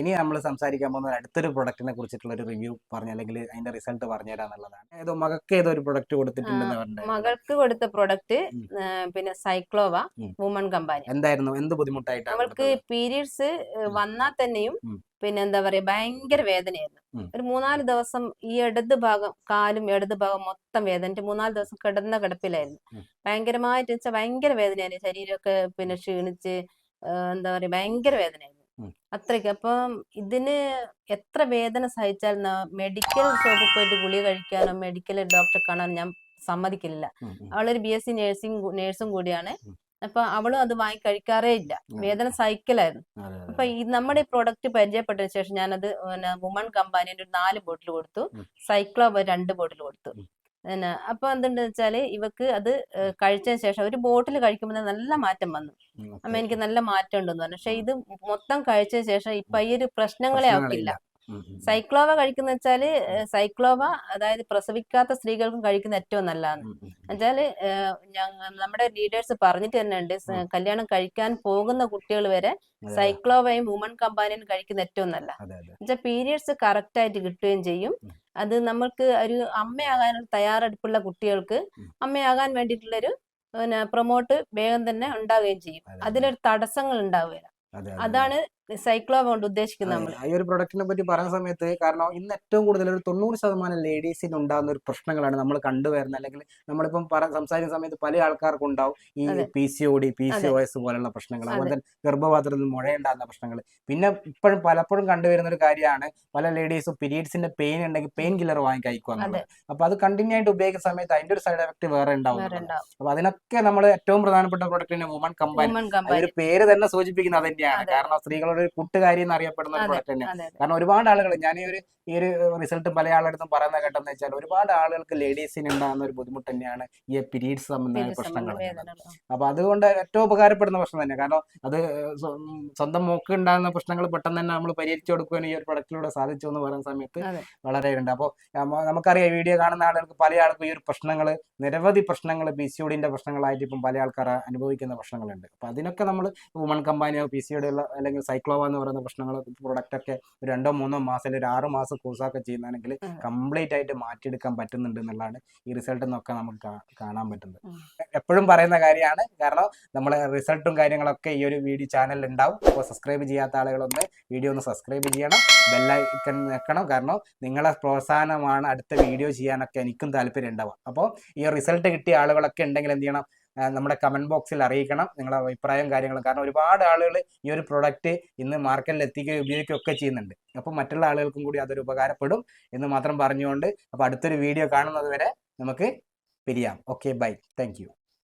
ഇനി നമ്മൾ സംസാരിക്കാൻ പോകുന്ന അടുത്തൊരു പ്രൊഡക്റ്റിനെ കുറിച്ചിട്ടുള്ള ഒരു റിവ്യൂ പറഞ്ഞു അല്ലെങ്കിൽ അതിന്റെ റിസൾട്ട് പറഞ്ഞു തരാന്നുള്ളതാണ് ഏതോ മകൾക്ക് ഏതോ ഒരു പ്രൊഡക്റ്റ് കൊടുത്തിട്ടുണ്ടെന്ന് മകൾക്ക് കൊടുത്ത പ്രൊഡക്റ്റ് പിന്നെ സൈക്ലോവ. വുമൺ കമ്പാനി എന്തായിരുന്നു? എന്ത് ബുദ്ധിമുട്ടായിട്ട് അവൾക്ക് പീരീഡ്സ് വന്നാൽ തന്നെയും. പിന്നെ എന്താ പറയാ ഭയങ്കര വേദനയായിരുന്നു. ഒരു മൂന്നാൽ ദിവസം ഈ ഇടത് ഭാഗം കാലും ഇടത് ഭാഗം മൊത്തം വേദന. എന്നിട്ട് മൂന്നാൽ ദിവസം കിടന്ന കിടപ്പിലായിരുന്നു. ഭയങ്കരമായിട്ട് വെച്ചാൽ ഭയങ്കര വേദനയായിരുന്നു. ശരീരമൊക്കെ പിന്നെ ക്ഷീണിച്ച് എന്താ പറയാ ഭയങ്കര വേദനയായിരുന്നു. അത്രയ്ക്ക് അപ്പം ഇതിന് എത്ര വേദന സഹിച്ചാൽ മെഡിക്കൽ ഷോപ്പിൽ പോയിട്ട് ഗുളിക കഴിക്കാനോ മെഡിക്കൽ ഡോക്ടറെ കാണാനോ ഞാൻ സമ്മതിക്കില്ല. അവളൊരു ബി എസ് സി നേഴ്സിംഗ് നേഴ്സും കൂടിയാണ്. അപ്പൊ അവളും അത് വാങ്ങി കഴിക്കാറേ ഇല്ല. വേദന സഹിക്കലായിരുന്നു. അപ്പൊ ഈ നമ്മുടെ ഈ പ്രൊഡക്റ്റ് പരിചയപ്പെട്ടതിന് ശേഷം ഞാനത് വുമൺ കമ്പാനിയുടെ ഒരു നാല് ബോട്ടിൽ കൊടുത്തു. സൈക്ലോ രണ്ട് ബോട്ടിൽ കൊടുത്തു. പിന്നെ അപ്പൊ എന്തുണ്ടെന്ന് വെച്ചാൽ ഇവക്ക് അത് കഴിച്ചതിന് ശേഷം ഒരു ബോട്ടിൽ കഴിക്കുമ്പോൾ നല്ല മാറ്റം വന്നു. അമ്മ എനിക്ക് നല്ല മാറ്റം ഉണ്ടെന്ന് പറഞ്ഞു. പക്ഷെ ഇത് മൊത്തം കഴിച്ചതിന് ശേഷം ഇപ്പൊ ഈ ഒരു പ്രശ്നങ്ങളെ ആക്കില്ല. സൈക്ലോവ കഴിക്കുന്ന വെച്ചാൽ സൈക്ലോവ അതായത് പ്രസവിക്കാത്ത സ്ത്രീകൾക്കും കഴിക്കുന്ന ഏറ്റവും നല്ലതാണ്. എന്നുവെച്ചാൽ നമ്മുടെ ലീഡേഴ്സ് പറഞ്ഞിട്ട് തന്നെ ഉണ്ട് കല്യാണം കഴിക്കാൻ പോകുന്ന കുട്ടികൾ വരെ സൈക്ലോവയും വുമൺ കമ്പാനിയും കഴിക്കുന്ന ഏറ്റവും നല്ല. എന്നുവെച്ചാൽ പീരിയഡ്സ് കറക്റ്റ് ആയിട്ട് കിട്ടുകയും ചെയ്യും. അത് നമ്മൾക്ക് ഒരു അമ്മയാകാൻ തയ്യാറെടുപ്പുള്ള കുട്ടികൾക്ക്. അമ്മയാകാൻ വേണ്ടിയിട്ടുള്ളൊരു പിന്നെ പ്രൊമോട്ട് വേഗം തന്നെ ഉണ്ടാവുകയും ചെയ്യും അതെ, അതിലൊരു തടസ്സങ്ങൾ ഉണ്ടാവുകയില്ല അതെ, അതെ. അതാണ് സൈക്ലോവ കൊണ്ട് ഉദ്ദേശിക്കുന്നത് നമ്മൾ ഈ ഒരു പ്രൊഡക്റ്റിനെ പറ്റി പറയുന്ന സമയത്ത് കാരണം ഇന്ന് ഏറ്റവും കൂടുതൽ ഒരു തൊണ്ണൂറ് ശതമാനം ലേഡീസിന് ഉണ്ടാകുന്ന ഒരു പ്രശ്നങ്ങളാണ് നമ്മൾ കണ്ടുവരുന്നത്. അല്ലെങ്കിൽ നമ്മളിപ്പം സംസാരിക്കുന്ന സമയത്ത് പല ആൾക്കാർക്കും ഉണ്ടാവും ഈ. P C O D P C O S പോലുള്ള പ്രശ്നങ്ങൾ. അതുപോലെ തന്നെ ഗർഭപാത്രത്തിൽ മുഴയുണ്ടാകുന്ന പ്രശ്നങ്ങൾ. പിന്നെ ഇപ്പോഴും പലപ്പോഴും കണ്ടുവരുന്ന ഒരു കാര്യമാണ് പല ലേഡീസും പീരീഡ്സിന്റെ പെയിൻ ഉണ്ടെങ്കിൽ പെയിൻ കില്ലർ വാങ്ങി കഴിക്കുക എന്നുള്ളത്. അപ്പൊ അത് കണ്ടിന്യൂ ആയിട്ട് ഉപയോഗിക്കുന്ന സമയത്ത് അതിന്റെ ഒരു സൈഡ് എഫക്ട് വേറെ ഉണ്ടാവും അപ്പൊ അതിനൊക്കെ നമ്മൾ ഏറ്റവും പ്രധാനപ്പെട്ട പ്രൊഡക്റ്റ് വുമൺ കമ്പനി ഒരു പേര് തന്നെ സൂചിപ്പിക്കുന്നത് അത് തന്നെയാണ്. കാരണം സ്ത്രീകളുടെ ഒരു കൂട്ടുകാരി എന്നറിയപ്പെടുന്ന ഒരു അതെ. പ്രൊഡക്റ്റ് തന്നെയാണ്. കാരണം ഒരുപാട് ആളുകൾ ഞാൻ ഈ ഒരു ഈ ഒരു റിസൾട്ട് പല ആളുകളും പറയുന്ന കേട്ടെന്ന് വെച്ചാൽ ഒരുപാട് ആളുകൾക്ക് ലേഡീസിന് ഉണ്ടാകുന്ന ഒരു ബുദ്ധിമുട്ട് തന്നെയാണ് ഈ പീരീഡ്സ് സംബന്ധമായ പ്രശ്നങ്ങൾ അപ്പൊ അതുകൊണ്ട് ഏറ്റവും ഉപകാരപ്പെടുന്ന പ്രശ്നം തന്നെ. കാരണം അത് സ്വന്തം മോക്ക് ഉണ്ടാകുന്ന പ്രശ്നങ്ങൾ പെട്ടെന്ന് തന്നെ നമ്മൾ പരിഹരിച്ചു കൊടുക്കുവാൻ ഈ ഒരു പ്രൊഡക്റ്റിലൂടെ സാധിച്ചു എന്ന് പറയുന്ന സമയത്ത് വളരെ ഉണ്ട് അപ്പോൾ നമുക്കറിയാം വീഡിയോ കാണുന്ന ആളുകൾക്ക് പല ആൾക്കും ഈ ഒരു പ്രശ്നങ്ങൾ നിരവധി പ്രശ്നങ്ങൾ പി സി ഒഡിന്റെ പ്രശ്നങ്ങളായിട്ട് ഇപ്പം പല ആൾക്കാർ അനുഭവിക്കുന്ന പ്രശ്നങ്ങളുണ്ട്. അപ്പൊ അതിനൊക്കെ നമ്മൾ വുമൺ കമ്പാനിയോ പി സി ഉള്ള അല്ലെങ്കിൽ സൈക്ലോവ എന്ന് പറയുന്ന പ്രശ്നങ്ങൾ പ്രൊഡക്റ്റ് ഒക്കെ രണ്ടോ മൂന്നോ മാസം അല്ലെങ്കിൽ ഒരു ആറ് മാസം കോഴ്സൊക്കെ ചെയ്യുന്നതാണെങ്കിൽ കംപ്ലീറ്റ് ആയിട്ട് മാറ്റിയെടുക്കാൻ പറ്റുന്നുണ്ട് എന്നുള്ളതാണ് ഈ റിസൾട്ട് എന്നൊക്കെ നമുക്ക് കാണാൻ പറ്റുന്നത്. എപ്പോഴും പറയുന്ന കാര്യമാണ്. കാരണം നമ്മൾ റിസൾട്ടും കാര്യങ്ങളൊക്കെ ഈ ഒരു വീഡിയോ ചാനലിൽ ഉണ്ടാവും അപ്പോൾ സബ്സ്ക്രൈബ് ചെയ്യാത്ത ആളുകളൊന്ന് വീഡിയോ ഒന്ന് സബ്സ്ക്രൈബ് ചെയ്യണം. ബെല്ലൈക്കൺ വെക്കണം. കാരണം നിങ്ങളെ പ്രോത്സാഹനമാണ് അടുത്ത വീഡിയോ ചെയ്യാനൊക്കെ എനിക്കും താല്പര്യം ഉണ്ടാവുക അപ്പോൾ ഈ റിസൾട്ട് കിട്ടിയ ആളുകളൊക്കെ ഉണ്ടെങ്കിൽ എന്ത് ചെയ്യണം? നമ്മുടെ കമന്റ് ബോക്സിൽ അറിയിക്കണം നിങ്ങളുടെ അഭിപ്രായം കാര്യങ്ങളും. കാരണം ഒരുപാട് ആളുകൾ ഈ ഒരു പ്രൊഡക്റ്റ് ഇന്ന് മാർക്കറ്റിൽ എത്തിക്കുകയും ഉപയോഗിക്കുകയും ഒക്കെ ചെയ്യുന്നുണ്ട്. അപ്പോൾ മറ്റുള്ള ആളുകൾക്കും കൂടി അതൊരു ഉപകാരപ്പെടും എന്ന് മാത്രം പറഞ്ഞുകൊണ്ട് അപ്പോൾ അടുത്തൊരു വീഡിയോ കാണുന്നത് വരെ നമുക്ക് പിരിയാം. Okay bye thank